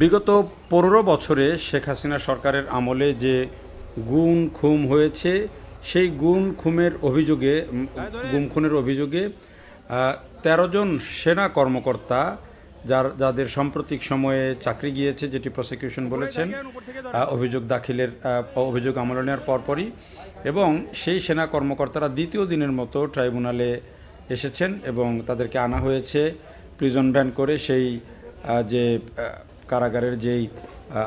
বিগত পনেরো বছরে শেখ হাসিনা সরকারের আমলে যে গুম খুম হয়েছে, সেই গুম খুমের অভিযোগে, গুম খুনের অভিযোগে তেরো জন সেনা কর্মকর্তা, যার, যাদের সাম্প্রতিক সময়ে চাকরি গিয়েছে, যেটি প্রসিকিউশন বলেছেন অভিযোগ দাখিলের অভিযোগ আমলে নেওয়ার পরপরই, এবং সেই সেনা কর্মকর্তারা দ্বিতীয় দিনের মতো ট্রাইব্যুনালে এসেছেন এবং তাদেরকে আনা হয়েছে প্রিজন ভ্যান করে সেই যে কারাগারের যেই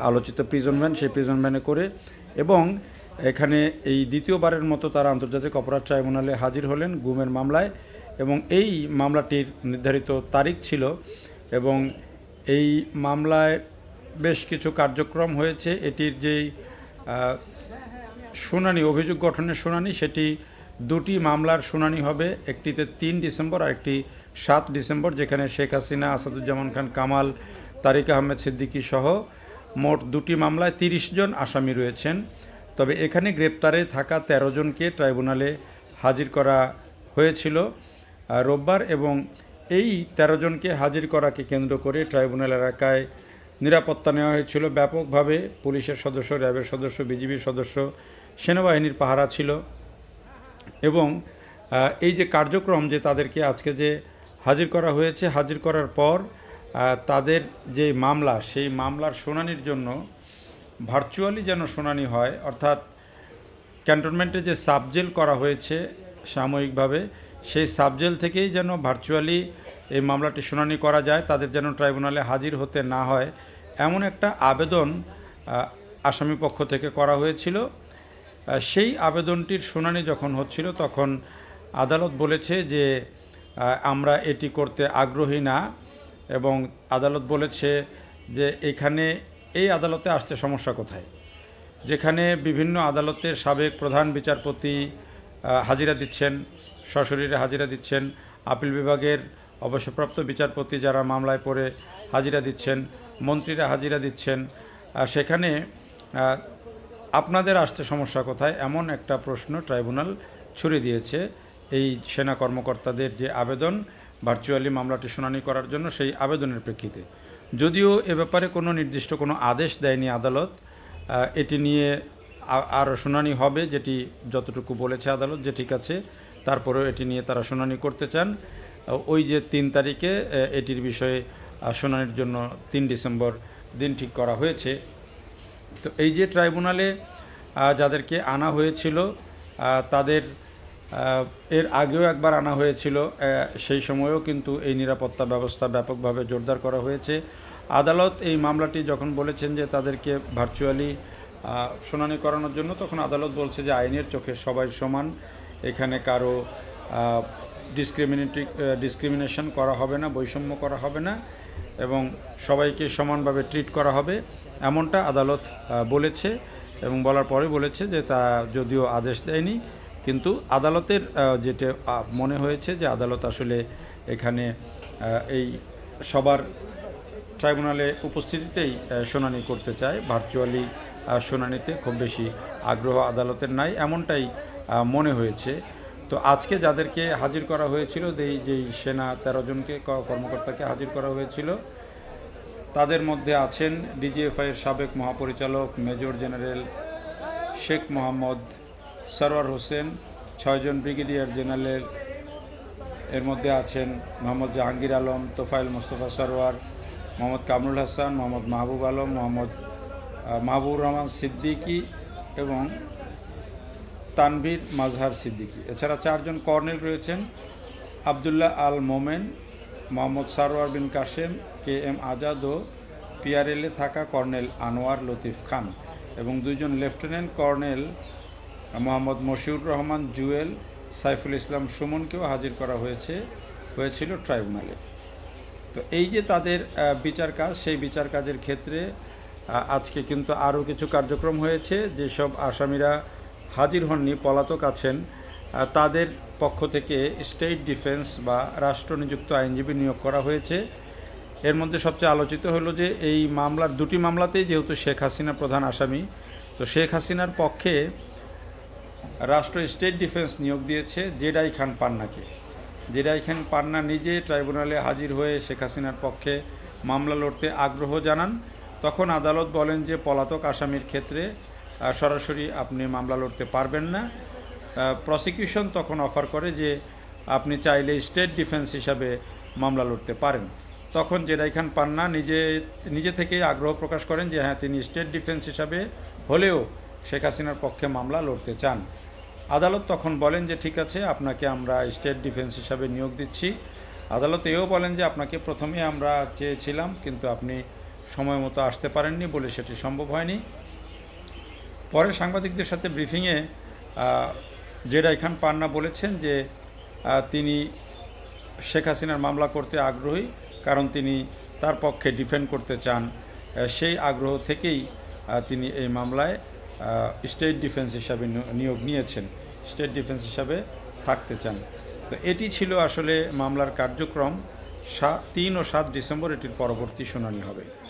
আলোচিত প্রিজন ভ্যান সেই প্রিজন ভ্যানে করে এবং এখানে এই দ্বিতীয়বারের মতো তারা আন্তর্জাতিক অপরাধ ট্রাইব্যুনালে হাজির হলেন গুমের মামলায় এবং এই মামলাটির নির্ধারিত তারিখ ছিল এবং এই মামলায় বেশ কিছু কার্যক্রম হয়েছে। এটির যেই শুনানি, অভিযোগ গঠনের শুনানি, সেটি দুটি মামলার শুনানি হবে। একটিতে তিন ডিসেম্বর আর একটি সাত ডিসেম্বর, যেখানে শেখ হাসিনা, আসাদুজ্জামান খান, কামাল তারিক আহমেদ সিদ্দিকী সহ মোট দুটি মামলায় তিরিশ জন আসামি রয়েছেন। তবে এখানে গ্রেপ্তারে থাকা ১৩ জনকে ট্রাইব্যুনালে হাজির করা হয়েছিল। রোববার এবং এই ১৩ জনকে হাজির করাকে কেন্দ্র করে ট্রাইব্যুনাল এলাকায় নিরাপত্তা নেওয়া হয়েছিল। ব্যাপকভাবে পুলিশের সদস্য, র্যাবের সদস্য, বিজিবির সদস্য, সেনাবাহিনীর পাহারা ছিল এবং এই যে কার্যক্রম যে তাদেরকে আজকে যে হাজির করা হয়েছে, হাজির করার পর তাদের যে মামলা, সেই মামলার শুনানির জন্য ভার্চুয়ালি যেন শুনানি হয়, অর্থাৎ ক্যান্টনমেন্টে যে সাবজেল করা হয়েছে সাময়িকভাবে, সেই সাবজেল থেকেই যেন ভার্চুয়ালি এই মামলাটি শুনানি করা যায়, তাদের যেন ট্রাইব্যুনালে হাজির হতে না হয়, এমন একটা আবেদন আসামি পক্ষ থেকে করা হয়েছিল। সেই আবেদনটির শুনানি যখন হচ্ছিল, তখন আদালত বলেছে যে আমরা এটি করতে আগ্রহী না। এবং আদালত বলেছে যে এখানে এই আদালতে আসতে সমস্যা কোথায়? যেখানে বিভিন্ন আদালতের সাবেক প্রধান বিচারপতি হাজিরা দিচ্ছেন, সশরীরে হাজিরা দিচ্ছেন, আপিল বিভাগের অবসরপ্রাপ্ত বিচারপতি যারা মামলায় পড়ে হাজিরা দিচ্ছেন, মন্ত্রীরা হাজিরা দিচ্ছেন সেখানে আপনাদের আসতে সমস্যা কোথায়? এমন একটা প্রশ্ন ট্রাইব্যুনাল ছুড়ে দিয়েছে। এই সেনা কর্মকর্তাদের যে আবেদন ভার্চুয়ালি মামলাটি শুনানি করার জন্য সেই আবেদনের প্রেক্ষিতে। যদিও এ ব্যাপারে কোনো নির্দিষ্ট কোনো আদেশ দেয়নি আদালত এটি নিয়ে আরও শুনানি হবে, যেটি যতটুকু বলেছে আদালত যে ঠিক আছে, তারপরেও এটি নিয়ে তারা শুনানি করতে চান। ওই যে তিন তারিখে এটির বিষয়ে শুনানির জন্য তিন ডিসেম্বর দিন ঠিক করা হয়েছে। তো এই যে ট্রাইব্যুনালে যাদেরকে আনা হয়েছিল তাদের এর আগেও একবার আনা হয়েছিল সেই সময়েও কিন্তু এই নিরাপত্তা ব্যবস্থা ব্যাপকভাবে জোরদার করা হয়েছে। আদালত এই মামলাটি যখন বলেছেন যে তাদেরকে ভার্চুয়ালি শুনানি করানোর জন্য, তখন আদালত বলছে যে আইনের চোখে সবাই সমান, এখানে কারও ডিসক্রিমিনেটিক ডিসক্রিমিনেশন করা হবে না, বৈষম্য করা হবে না, এবং সবাইকে সমানভাবে ট্রিট করা হবে, এমনটা আদালত বলেছে এবং বলার পরে বলেছে যে তা যদিও আদেশ দেয়নি কিন্তু আদালতের যেটা মনে হয়েছে যে আদালত আসলে এখানে এই সবার ট্রাইব্যুনালে উপস্থিতিতেই শুনানি করতে চায়। ভার্চুয়ালি শুনানিতে খুব বেশি আগ্রহ আদালতের নাই, এমনটাই মনে হয়েছে। তো আজকে যাদেরকে হাজির করা হয়েছিল, যেই যেই সেনা তেরো জনকে কর্মকর্তাকে হাজির করা হয়েছিল, তাদের মধ্যে আছেন ডিজিএফআইয়ের সাবেক মহাপরিচালক, মেজর জেনারেল শেখ মোহাম্মদ সরওয়ার হোসেন ছয়জন ব্রিগেডিয়ার জেনারেল এর মধ্যে আছেন মোহাম্মদ জাহাঙ্গীর আলম তোফাইল মোস্তফা সরওয়ার মোহাম্মদ কামরুল হাসান মোহাম্মদ মাহবুব আলম মোহাম্মদ আহ, মাহবুবুর রহমান সিদ্দিকী এবং তানভীর মাজহার সিদ্দিকী। এছাড়া চারজন কর্নেল রয়েছেন আবদুল্লাহ আল মোমেন মোহাম্মদ সারোয়ার বিন কাশেম কে এম আজাদ ও পিআরএলে থাকা কর্নেল আনোয়ার লতিফ খান এবং দুইজন লেফটেন্যান্ট কর্নেল মোহাম্মদ মশিউর রহমান, জুয়েল, সাইফুল ইসলাম সুমনকেও হাজির করা হয়েছে, হয়েছিল ট্রাইব্যুনালে। তো এই যে তাদের বিচার কাজ, সেই বিচার কাজের ক্ষেত্রে আজকে কিন্তু আরও কিছু কার্যক্রম হয়েছে, যেসব আসামিরা হাজির হননি, পলাতক আছেন তাদের পক্ষ থেকে স্টেট ডিফেন্স বা রাষ্ট্র নিযুক্ত আইনজীবী নিয়োগ করা হয়েছে। এর মধ্যে সবচেয়ে আলোচিত হলো যে এই মামলার দুটি মামলাতেই যেহেতু শেখ হাসিনা প্রধান আসামি, তো শেখ হাসিনার পক্ষে রাষ্ট্র স্টেট ডিফেন্স নিয়োগ দিয়েছে জেডাই খান পান্নাকে। জেডাই খান পান্না নিজে ট্রাইব্যুনালে হাজির হয়ে শেখ হাসিনার পক্ষে মামলা লড়তে আগ্রহ জানান। তখন আদালত বলেন যে, পলাতক আসামির ক্ষেত্রে সরাসরি আপনি মামলা লড়তে পারবেন না। প্রসিকিউশন তখন অফার করে যে, আপনি চাইলে স্টেট ডিফেন্স হিসাবে মামলা লড়তে পারেন। তখন জেরাই খান পান্না নিজে নিজে থেকেই আগ্রহ প্রকাশ করেন যে হ্যাঁ তিনি স্টেট ডিফেন্স হিসাবে হলেও শেখ হাসিনার পক্ষে মামলা লড়তে চান। আদালত তখন বলেন যে, ঠিক আছে, আপনাকে আমরা স্টেট ডিফেন্স হিসাবে নিয়োগ দিচ্ছি। আদালত এও বলেন যে, আপনাকে প্রথমে আমরা চেয়েছিলাম, কিন্তু আপনি সময় মতো আসতে পারেননি বলে সেটি সম্ভব হয়নি। পরে সাংবাদিকদের সাথে ব্রিফিংয়ে জেডাই খান পান্না বলেছেন যে তিনি শেখ হাসিনার মামলা করতে আগ্রহী, কারণ তিনি তার পক্ষে ডিফেন্ড করতে চান। সেই আগ্রহ থেকেই তিনি এই মামলায় স্টেট ডিফেন্স হিসাবে নিয়- নিয়োগ নিয়েছেন স্টেট ডিফেন্স হিসাবে থাকতে চান। তো এটি ছিল আসলে মামলার কার্যক্রম সাত তিন ও সাত ডিসেম্বর এটির পরবর্তী শুনানি হবে।